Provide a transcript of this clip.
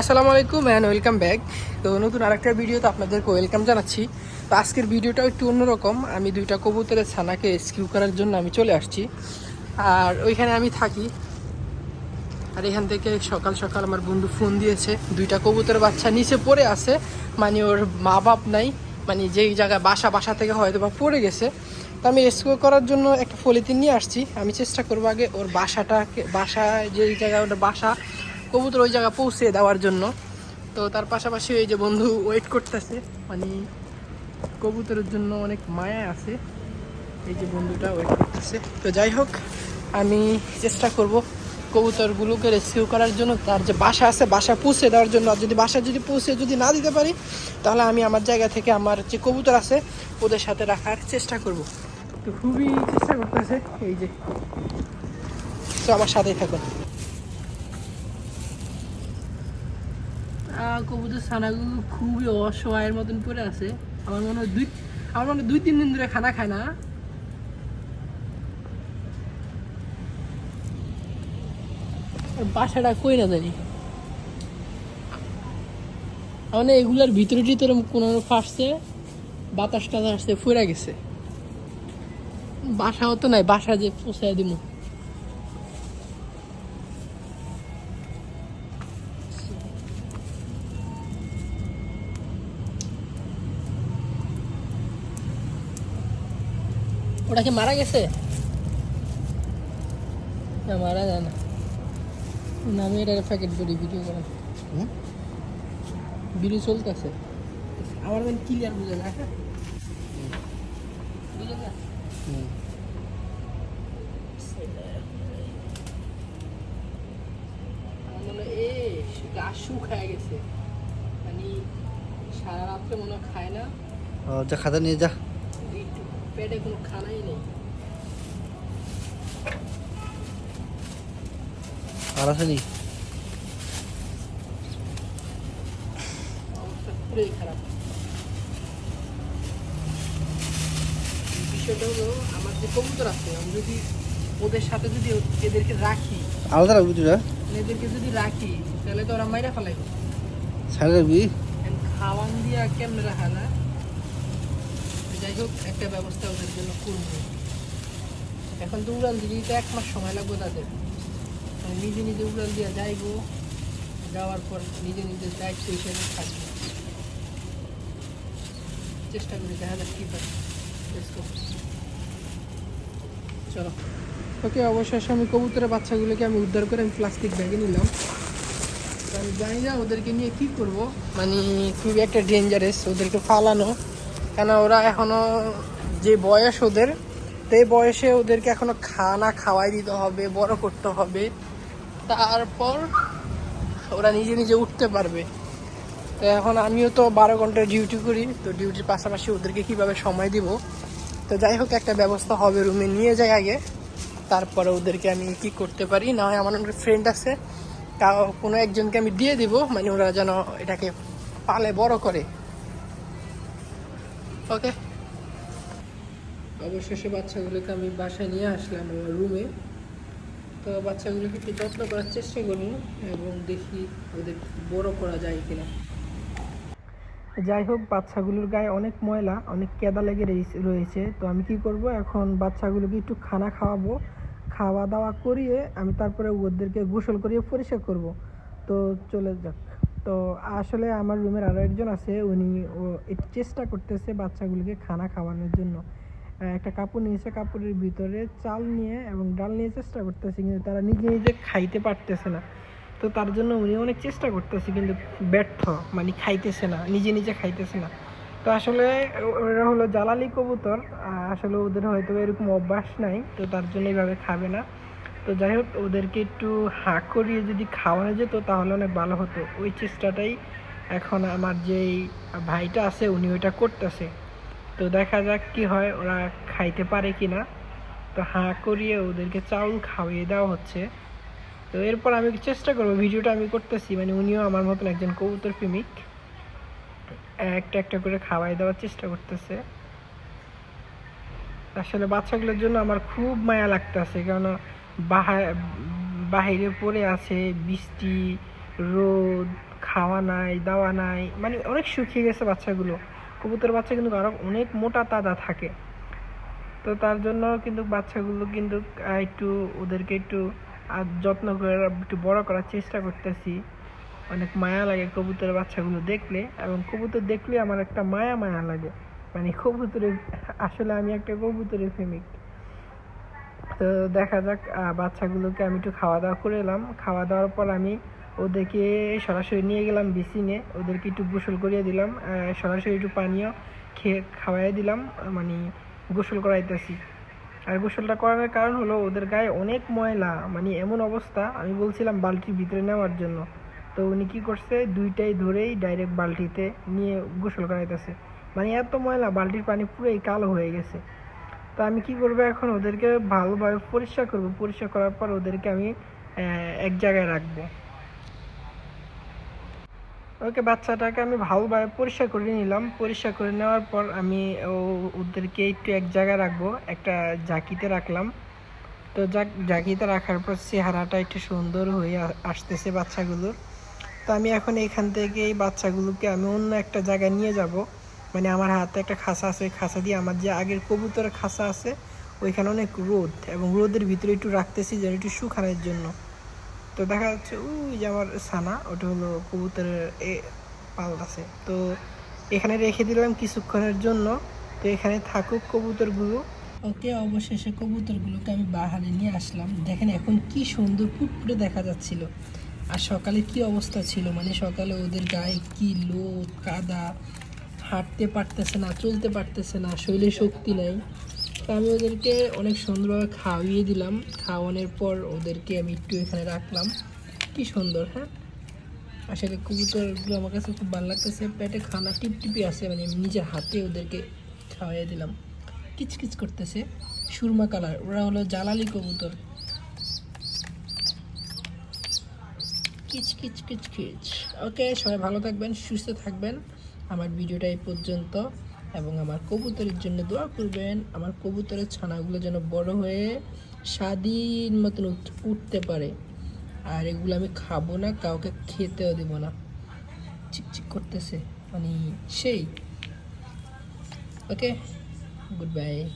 আসসালামু আলাইকুম and welcome back তো নতুন আরেকটা ভিডিওতে আপনাদেরকে ওয়েলকাম জানাচ্ছি। তো আজকের ভিডিওটা একটু অন্যরকম। আমি দুইটা কবুতরের ছানাকে রেস্কিউ করার জন্য আমি চলে আসছি। আর ওইখানে আমি থাকি। আর এখান থেকে সকাল সকাল আমার বন্ধু ফোন দিয়েছে। দুইটা কবুতরের বাচ্চা নিচে পড়ে আছে। মানে ওর মা বাপ নাই। মানে যেই জায়গায় বাসা বাসা থেকে হয়তো বা পড়ে গেছে। তো আমি রেস্কিউ করার জন্য একটা পলিথিন নিয়ে আসছি। আমি চেষ্টা করব আগে ওর বাসাটাকে বাসায় যেই জায়গায় ওটা বাসা কবুতর ওই জায়গায় পৌঁছে দেওয়ার জন্য। তো তার পাশাপাশি এই যে বন্ধু ওয়েট করতেছে। মানে কবুতরের জন্য অনেক মায়া আছে। এই যে বন্ধুটা ওয়েট করতেছে। তো যাই হোক, আমি চেষ্টা করব কবুতরগুলোকে রেস্কিউ করার জন্য। তার যে বাসা আছে, বাসা পৌঁছে দেওয়ার জন্য। আর যদি বাসা যদি পৌঁছে যদি না দিতে পারি, তাহলে আমি আমার জায়গা থেকে আমার যে কবুতর আছে, ওদের সাথে রাখার চেষ্টা করব। তো খুবই চেষ্টা করতেছে। এই যে। তো আমার সাথেই থাকুন। কবুতর ছানাগুলো খুবই অসহায়ের মতন পড়ে আছে। আমার মনে হয় দুই আমার মনে দুই, তিন দিন ধরে খানা খায় না। বাসাটা কই না জানি। মানে এগুলার ভিতরে টিতরে কোনো ফাটছে বাতাস টাতাস আসছে ফুরে গেছে। বাসাও তো নাই, বাসা যে পোষায় দিব ওটা কি মারা গেছে? না মারা যায় না। না আমি এটা প্যাকেট করি ভিডিও করা। হুম? ভিডিও চলতেছে। আমার মানে ক্লিয়ার বুঝে না? বুঝে না গাছ শুকায় গেছে। মানে সারা রাত্রে মনে খায় না। যা খাতা নিয়ে যা। পেটে কোনো খানাই নেই। আর আসেনি? পুরোই খারাপ। বিষয়টা হলো আমার যে কবুতর আছে আমি যদি ওদের সাথে যদি এদেরকে রাখি আলাদা রাখবি তুই মানে এদেরকে যদি রাখি তাহলে তো ওরা মাইরা ফেলাইব। রাখবি খাওয়ান দিয়া কেমনে রাখা না যাই হোক, একটা ব্যবস্থা ওদের জন্য করব। এখন তো উড়াল দিতে এক মাস সময় লাগবে তাদের। নিজে নিজে উড়াল দিয়ে যাইবো, যাওয়ার পর নিজে নিজে দায়িত্ব হিসেবে থাকবে। চেষ্টা করি, দেখা যাক কী পাই চলো। ওকে, অবশেষে আমি কবুতরের বাচ্চাগুলোকে আমি উদ্ধার করে আমি প্লাস্টিক ব্যাগে নিলাম। আমি জানি না ওদেরকে নিয়ে কী করব। মানে খুবই একটা ডেঞ্জারাস ওদেরকে ফালানো। কেন ওরা এখনও যে বয়স ওদের তো এই বয়সে ওদেরকে এখনও খানা খাওয়াই দিতে হবে, বড় করতে হবে। তারপর ওরা নিজে নিজে উঠতে পারবে। তো এখন আমিও তো বারো ঘণ্টা ডিউটি করি, তো ডিউটির পাশাপাশি ওদেরকে কীভাবে সময় দিব? তো যাই হোক, একটা ব্যবস্থা হবে রুমে নিয়ে যাই আগে। তারপরে ওদেরকে আমি কি করতে পারি? না হয় আমার অনেক ফ্রেন্ড আছে কাউ কোনো একজনকে আমি দিয়ে দিব মানে ওরা যেন এটাকে পালে, বড় করে। ওকে। অবশেষে বাচ্চাগুলোকে আমি বাসায় নিয়ে আসলাম আমার রুমে তো বাচ্চাগুলোকে একটু যত্ন করার চেষ্টা করব এবং দেখি ওদের বড় করা যায় কিনা। যাই হোক বাচ্চাগুলোর গায়ে অনেক ময়লা অনেক কেদা লেগে রয়েছে। তো আমি কি করব এখন বাচ্চাগুলোকে একটু খানা খাওয়াবো। খাওয়া দাওয়া করিয়ে আমি তারপরে ওদেরকে গোসল করিয়ে পরিষ্কার করব। তো চলে যাক। তো আসলে আমার রুমের আরও একজন আছে, উনি ও চেষ্টা করতেছে বাচ্চাগুলিকে খানা খাওয়ানোর জন্য। একটা কাপড় নিয়েছে, কাপড়ের ভিতরে চাল নিয়ে এবং ডাল নিয়ে চেষ্টা করতেছে, কিন্তু তারা নিজে নিজে খাইতে পারতেছে না। তো তার জন্য উনি অনেক চেষ্টা করতেছে, কিন্তু ব্যর্থ মানে খাইতেছে না, নিজে নিজে খাইতেছে না। তো আসলে ওরা হলো জ্বালালি কবুতর আসলে ওদের হয়তো এরকম অভ্যাস নাই, তো তার জন্য এইভাবে খাবে না। তো যাই হোক, ওদেরকে একটু হাঁ করিয়ে যদি খাওয়ানো যেত তাহলে অনেক ভালো হতো। ওই চেষ্টাটাই এখন আমার যেই ভাইটা আছে, উনি ওইটা করতেছে। তো দেখা যাক কি হয়, ওরা খাইতে পারে কি না তো হাঁ করিয়ে ওদেরকে চাউল খাওয়িয়ে দেওয়া হচ্ছে। তো এরপর আমি চেষ্টা করব, ভিডিওটা আমি করতেছি। মানে উনিও আমার মতন একজন কবুতর প্রেমিক একটা একটা করে খাওয়াই দেওয়ার চেষ্টা করতেছে। আসলে বাচ্চাগুলোর জন্য আমার খুব মায়া লাগতেছে কারণ বাহিরে পড়ে আছে বৃষ্টি রোদ খাওয়া নাই দাওয়া নাই মানে অনেক শুকিয়ে গেছে বাচ্চাগুলো। কবুতর বাচ্চা কিন্তু আরও অনেক মোটা তাজা থাকে। তো তার জন্য কিন্তু বাচ্চাগুলো কিন্তু একটু ওদেরকে একটু আহ, যত্ন করে একটু বড় করার চেষ্টা করতেছি। অনেক মায়া লাগে কবুতরের বাচ্চাগুলো দেখলে এবং কবুতর দেখলে আমার একটা মায়া মায়া লাগে। মানে কবুতরের আসলে আমি একটা কবুতরের প্রেমিক। তো দেখা যাক বাচ্চাগুলোকে আমি একটু খাওয়া দাওয়া করে এলাম। খাওয়া দাওয়ার পর আমি ওদেরকে সরাসরি নিয়ে গেলাম বিসিনে। ওদেরকে একটু গোসল করিয়ে দিলাম সরাসরি একটু পানীয় খেয়ে খাওয়াই দিলাম মানে গোসল করাইতেছি। আর গোসলটা করানোর কারণ হলো ওদের গায়ে অনেক ময়লা মানে এমন অবস্থা, আমি বলছিলাম বালতির ভিতরে নেওয়ার জন্য। তো উনি কি করছে, দুইটাই ধরেই ডাইরেক্ট বালতিতে নিয়ে গোসল করাইতেছে। মানে এত ময়লা, বালতির পানি পুরোই কালো হয়ে গেছে। তো আমি কি করব এখন? ওদেরকে ভালোভাবে পরিষ্কার করব। পরিষ্কার করার পর ওদেরকে আমি এক জায়গায় রাখব। ওকে, বাচ্চাটাকে আমি ভালোভাবে পরিষ্কার করে নিলাম। পরিষ্কার করে নেওয়ার পর আমি ও- ওদেরকে একটু এক জায়গায় রাখব। একটা জাকিতে রাখলাম। তো জাক জাকিতে রাখার পর চেহারাটা একটু সুন্দর হয়ে আসতেছে বাচ্চাগুলোর। তো আমি এখন এখান থেকে এই বাচ্চাগুলোকে আমি অন্য একটা জায়গায় নিয়ে যাব। মানে আমার হাতে একটা খাঁচা আছে খাঁচা দিয়ে আমার যে আগের কবুতরের খাঁচা আছে, ওইখানে অনেক রোদ এবং রোদের ভিতরে একটু রাখতেছি যেন একটু শুকানোর জন্য। তো দেখা যাচ্ছে, ওই যে আমার ছানা, ওটা হলো কবুতরের এ পাল আছে। তো এখানে রেখে দিলাম কিছুক্ষণের জন্য। তো এখানে থাকুক কবুতরগুলো। ওকে, অবশেষে কবুতরগুলোকে আমি বাহারে নিয়ে আসলাম। দেখেন এখন কি সুন্দর ফুটফুটে দেখা যাচ্ছিল। আর সকালে কি অবস্থা ছিল? মানে সকালে ওদের গায়ে কি লোদ কাদা হাঁটতে পারতেছে না, চলতে পারতেছে না, শরীরে শক্তি নাই। আমি ওদেরকে অনেক সুন্দরভাবে খাওয়িয়ে দিলাম। খাওয়ানোর পর ওদেরকে আমি একটু এখানে রাখলাম। কি সুন্দর হ্যাঁ? আসলে কবুতরগুলো আমার কাছে খুব ভালো লাগতেছে। পেটে খানা টিপটিপি আছে মানে নিজের হাতে ওদেরকে খাওয়াইয়ে দিলাম। কিচকিচ করতেছে। সুরমা কালার, ওরা হলো জ্বালালি কবুতর। কিচ কিচ কিচ কিচ ওকে, সবাই ভালো থাকবেন, সুস্থ থাকবেন। আমার ভিডিওটা এই পর্যন্ত এবং আমার কবুতরের জন্য দোয়া করবেন। আমার কবুতরের ছানাগুলো যেন বড় হয়ে স্বাধীন মতন উঠ- উঠতে পারে। আর এগুলো আমি খাব না, কাউকে খেতেও দেবো না। চিকচিক করতেছে। মানে সেই। Okay, good bye.